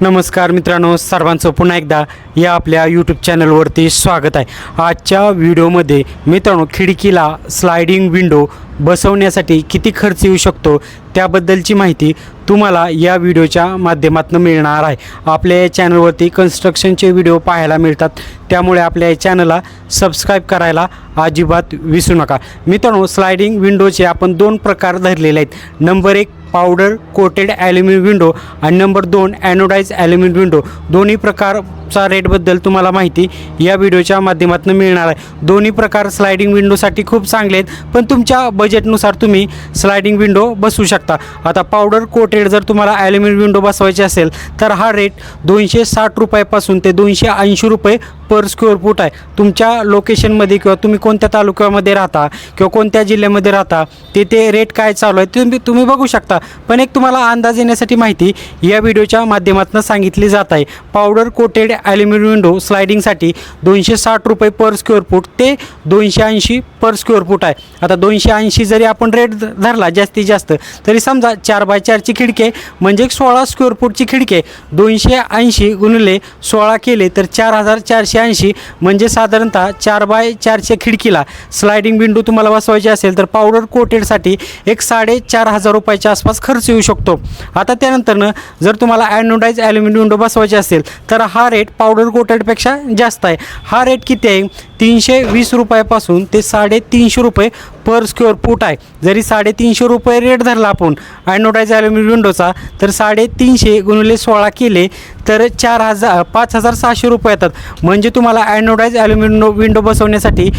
नमस्कार मित्रांनो सर्वांचं पुन्हा एकदा या आपल्या यूट्यूब चॅनलवरती स्वागत आहे. आजच्या व्हिडिओमध्ये मित्रांनो खिडकीला स्लायडिंग विंडो बसवण्यासाठी किती खर्च येऊ शकतो त्याबद्दलची माहिती तुम्हाला या व्हिडिओच्या माध्यमातून मिळणार आहे. आपल्या या चॅनलवरती कन्स्ट्रक्शनचे व्हिडिओ पाहायला मिळतात. त्यामुळे आपल्या या चॅनलला सबस्क्राईब करायला अजिबात विसरू नका. मित्रांनो स्लायडिंग विंडोचे आपण दोन प्रकार धरलेले आहेत. नंबर एक पावडर कोटेड ॲल्युमिनियम विंडो आणि नंबर दोन ॲनोडाईज ॲल्युमिनियम विंडो. दोन्ही प्रकार प्रकारचा रेटबद्दल तुम्हाला माहिती या व्हिडिओच्या माध्यमातून मिळणार आहे. दोन्ही प्रकार स्लायडिंग विंडोसाठी खूप चांगले आहेत पण तुमच्या बजेटनुसार तुम्ही स्लायडिंग विंडो बसवू शकता. आता पावडर कोटेड जर तुम्हाला ॲल्युमिनियम विंडो बसवायची असेल तर हा रेट दोनशे साठ रुपयापासून ते दोनशे ऐंशी रुपये पर स्क्वेअर फूट आहे. तुमच्या लोकेशनमध्ये किंवा तुम्ही कोणत्या तालुक्यामध्ये राहता किंवा कोणत्या जिल्ह्यामध्ये राहता तिथे रेट काय चालू आहे तुम्ही तुम्ही बघू शकता. पण एक तुम्हाला अंदाज येण्यासाठी माहिती या व्हिडिओच्या माध्यमातून सांगितली जात आहे. पावडर कोटेड ॲल्युमिनियम विंडो स्लायडिंगसाठी दोनशे साठ रुपये पर स्क्वेअर फूट ते दोनशे ऐंशी पर स्क्वेअर फूट आहे. आता दोनशे ऐंशी जरी आपण रेट धरला जास्तीत जास्त तरी समजा चार बाय चारची खिडकी आहे म्हणजे एक सोळा स्क्वेअर फूटची खिडकी आहे. दोनशे ऐंशी गुणले सोळा केले तर चार हजार चारशे ऐंशी म्हणजे साधारणतः चार बाय चारच्या खिडकीला स्लायडिंग विंडो तुम्हाला बसवायची असेल तर पावडर कोटेडसाठी एक साडेचार हजार रुपयाच्या आसपास खर्च येऊ शकतो. आता त्यानंतरनं जर तुम्हाला ॲनोडाईज ॲल्युमिनियम विंडो बसवायची असेल तर हा रेट पावडर कोटेडपेक्षा जास्त आहे. हा रेट किती आहे? तीनशे वीस रुपयापासून ते साडेतीनशे रुपये पर स्क्वेअर फूट आहे. जरी साडेतीनशे रुपये रेट धरला आपण ॲनोडाईज ॲल्युमिनियम विंडोचा तर साडेतीनशे गुणिले सोळा केले तर चार हजार पाच हजार सहाशे रुपये येतात. म्हणजे तुम्हाला ॲनोडाईज ॲल्युमिनियम विंडो बसवण्यासाठी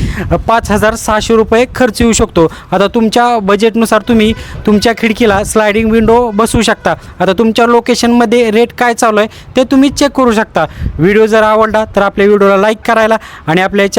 पाच हजार सहाशे रुपये खर्च येऊ शकतो. आता तुमच्या बजेटनुसार तुम्ही तुमच्या खिडकीला स्लायडिंग विंडो बसवू शकता. आता तुमच्या लोकेशनमध्ये रेट काय चालू आहे ते तुम्ही चेक करू शकता. व्हिडिओ जर आवडला तर आपल्या व्हिडिओला लाईक करायला आणि आपल्या